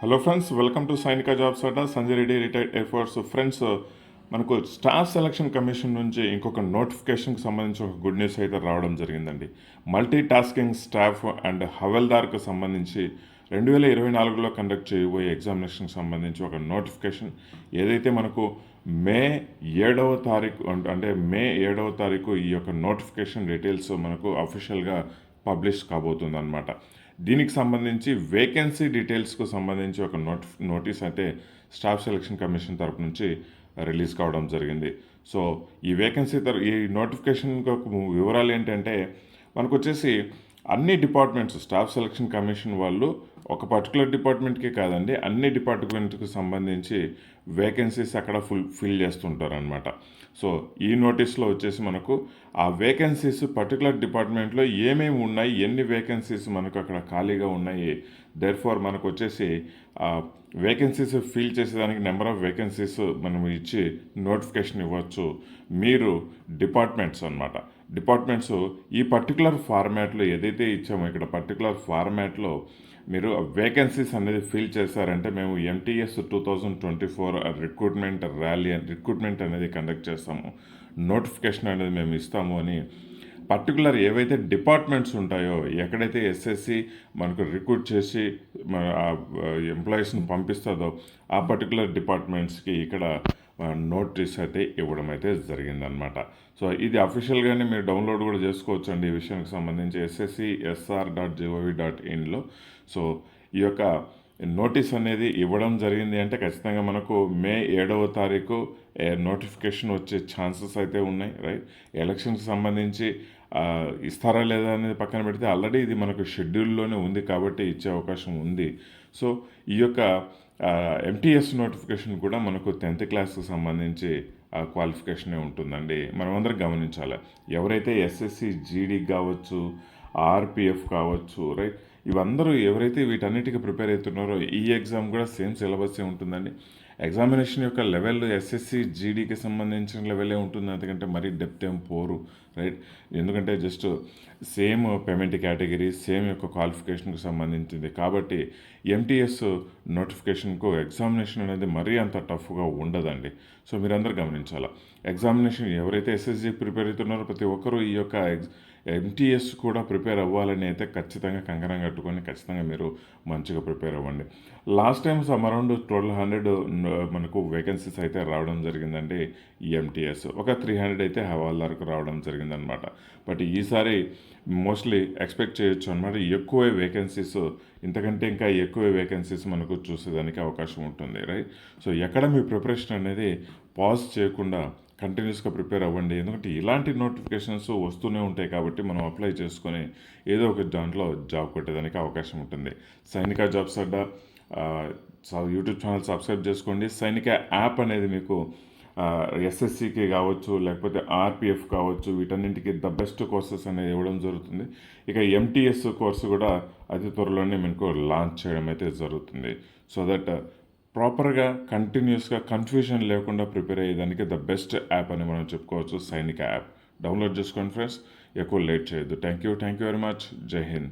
Hello friends welcome to Sainika jobs అట Sanjay Reddy retired air force friends మనకు staff selection commission నుంచి ఇంకొక నోటిఫికేషన్కి సంబంధించి ఒక గుడ్ న్యూస్ అయితే రావడం జరిగిందండి. మల్టీ టాస్కింగ్ స్టాఫ్ అండ్ హవల్దార్కు సంబంధించి రెండు వేల ఇరవై నాలుగులో కండక్ట్ చేయబోయే ఎగ్జామినేషన్కి సంబంధించి ఒక నోటిఫికేషన్ ఏదైతే మనకు మే ఏడవ తారీఖు అంటే మే ఏడవ తారీఖు ఈ యొక్క నోటిఫికేషన్ డీటెయిల్స్ మనకు అఫీషియల్గా పబ్లిష్ కాబోతుంది అనమాట దీనికి సంబంధించి వేకెన్సీ డీటెయిల్స్కు సంబంధించి ఒక నోటి నోటీస్ అయితే స్టాఫ్ సెలక్షన్ కమిషన్ తరపు నుంచి రిలీజ్ కావడం జరిగింది. సో ఈ వేకెన్సీ తర ఈ నోటిఫికేషన్ వివరాలు ఏంటంటే మనకు వచ్చేసి అన్ని డిపార్ట్మెంట్స్ స్టాఫ్ సెలక్షన్ కమిషన్ వాళ్ళు ఒక పర్టికులర్ డిపార్ట్మెంట్కే కాదండి అన్ని డిపార్ట్మెంట్కి సంబంధించి వేకెన్సీస్ అక్కడ ఫుల్ ఫిల్ చేస్తుంటారనమాట సో ఈ నోటీస్లో వచ్చేసి మనకు ఆ వేకెన్సీస్ పర్టికులర్ డిపార్ట్మెంట్లో ఏమేమి ఉన్నాయి ఎన్ని వేకెన్సీస్ మనకు అక్కడ ఖాళీగా ఉన్నాయి దేర్ ఫార్ మనకు వచ్చేసి వేకెన్సీస్ ఫిల్ చేసేదానికి నెంబర్ ఆఫ్ వేకెన్సీస్ మనం ఇచ్చి నోటిఫికేషన్ ఇవ్వచ్చు మీరు డిపార్ట్మెంట్స్ అన్నమాట. డిపార్ట్మెంట్స్ ఈ పర్టికులర్ ఫార్మాట్లో ఏదైతే ఇచ్చామో ఇక్కడ పర్టికులర్ ఫార్మాట్లో మీరు వేకెన్సీస్ అనేది ఫిల్ చేశారంటే మేము MTS two thousand twenty four recruitment rally recruitment అనేది కండక్ట్ చేస్తాము. నోటిఫికేషన్ అనేది మేము ఇస్తాము అని పర్టికులర్ ఏవైతే డిపార్ట్మెంట్స్ ఉంటాయో ఎక్కడైతే ఎస్ఎస్సి మనకు రిక్రూట్ చేసి ఎంప్లాయీస్ని పంపిస్తుందో ఆ పర్టికులర్ డిపార్ట్మెంట్స్కి ఇక్కడ నోటీస్ అయితే ఇవ్వడం అయితే జరిగిందనమాట సో ఇది అఫీషియల్గానే మీరు డౌన్లోడ్ కూడా చేసుకోవచ్చు అండి ఈ విషయానికి సంబంధించి SSC SR dot gov dot ఇన్లో. So ఈ యొక్క నోటీస్ అనేది ఇవ్వడం జరిగింది అంటే ఖచ్చితంగా మనకు మే ఏడవ తారీఖు నోటిఫికేషన్ వచ్చే ఛాన్సెస్ అయితే ఉన్నాయి రైట్? ఎలక్షన్కి సంబంధించి ఇస్తారా లేదా అనేది పక్కన పెడితే ఆల్రెడీ ఇది మనకు షెడ్యూల్లోనే ఉంది కాబట్టి ఇచ్చే అవకాశం ఉంది. సో ఈ యొక్క ఎంటీఎస్ నోటిఫికేషన్ కూడా మనకు టెన్త్ క్లాస్కి సంబంధించి ఆ క్వాలిఫికేషనే ఉంటుందండి. మనం అందరం గమనించాలి. ఎవరైతే ఎస్ఎస్సి జీడీ కావచ్చు ఆర్పిఎఫ్ కావచ్చు రైట్? ఇవందరూ ఎవరైతే వీటన్నిటికీ ప్రిపేర్ అవుతున్నారో ఈ ఎగ్జామ్ కూడా సేమ్ సిలబస్సే ఉంటుందండి. ఎగ్జామినేషన్ యొక్క లెవెల్ ఎస్ఎస్సి జీడీకి సంబంధించిన లెవెలే ఉంటుంది? ఎందుకంటే మరీ డెప్త్ ఏం పోరు రైట్ ఎందుకంటే just same payment category same యొక్క క్వాలిఫికేషన్కు సంబంధించింది. కాబట్టి ఎంటీఎస్ నోటిఫికేషన్కు ఎగ్జామినేషన్ అనేది మరీ అంత టఫ్గా ఉండదండి. సో మీరందరూ గమనించాలి? ఎగ్జామినేషన్ ఎవరైతే ఎస్ఎస్జీ ప్రిపేర్ అవుతున్నారో ప్రతి ఒక్కరూ ఈ యొక్క ఎంటీఎస్ కూడా ప్రిపేర్ అవ్వాలని అయితే ఖచ్చితంగా కంకణం కట్టుకొని ఖచ్చితంగా మీరు మంచిగా ప్రిపేర్ అవ్వండి. Last time some around twelve hundred మనకు వేకెన్సీస్ అయితే రావడం జరిగిందండి ఈ ఎంటీఎస్ ఒక త్రీ హండ్రెడ్ అయితే హవాల్దార్కు రావడం జరిగిందనమాట. బట్ ఈసారి మోస్ట్లీ ఎక్స్పెక్ట్ చేయొచ్చు అనమాట ఎక్కువ వేకెన్సీస్ ఇంతకంటే ఇంకా ఎక్కువ వేకెన్సీస్ మనకు చూసేదానికి అవకాశం ఉంటుంది రైట్? సో ఎక్కడ మీ ప్రిపరేషన్ అనేది పాజ్ చేయకుండా కంటిన్యూస్గా ప్రిపేర్ అవ్వండి. ఎందుకంటే ఇలాంటి నోటిఫికేషన్స్ వస్తూనే ఉంటాయి కాబట్టి మనం అప్లై చేసుకొని ఏదో ఒక దాంట్లో జాబ్ కొట్టేదానికి అవకాశం ఉంటుంది. Sainika jobs Adda YouTube channel subscribe చేసుకోండి. సైనిక యాప్ అనేది మీకు ఎస్ఎస్సికి కావచ్చు లేకపోతే ఆర్పిఎఫ్ కావచ్చు వీటన్నింటికి ద బెస్ట్ కోర్సెస్ అనేది ఇవ్వడం జరుగుతుంది. ఇక ఎంటీఎస్ కోర్సు కూడా అతి త్వరలోనే మీకు లాంచ్ చేయడం అయితే జరుగుతుంది. సో దట్ ప్రాపర్గా కంటిన్యూస్గా కన్ఫ్యూజన్ లేకుండా ప్రిపేర్ అయ్యేదానికి ద బెస్ట్ యాప్ అని మనం చెప్పుకోవచ్చు సైనిక యాప్. డౌన్లోడ్ చేసుకోండి ఫ్రెండ్స్. ఎక్కువ లేట్ చేయొద్దు. Thank you. Thank you very much. Jai Hind.